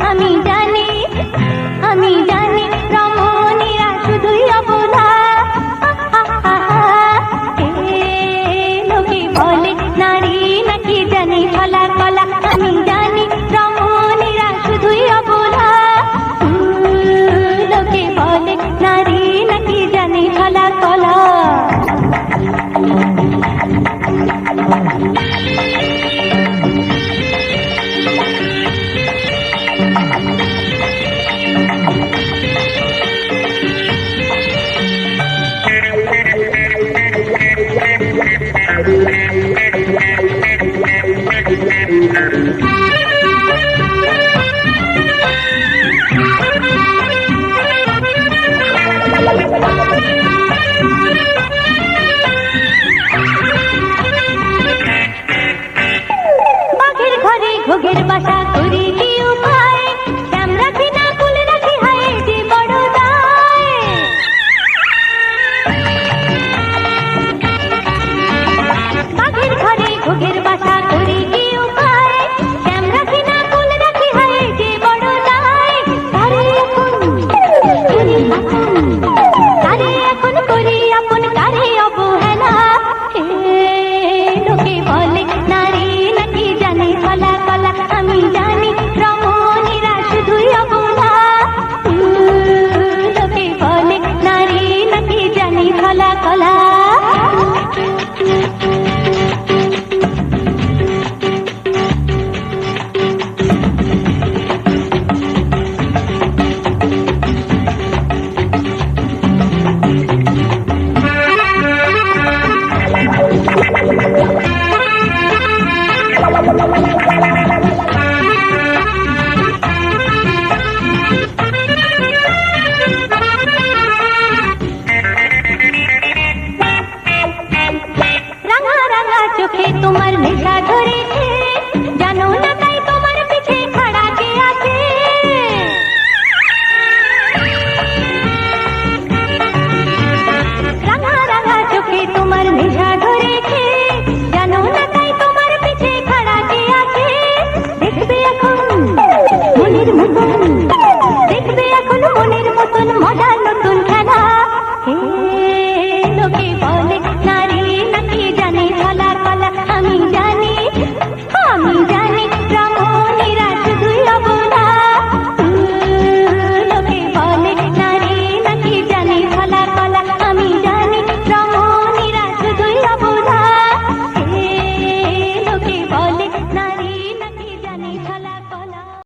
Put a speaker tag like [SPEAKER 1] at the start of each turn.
[SPEAKER 1] আমি জানি আমি জানি। Thank you. কলা কলা মতন মজার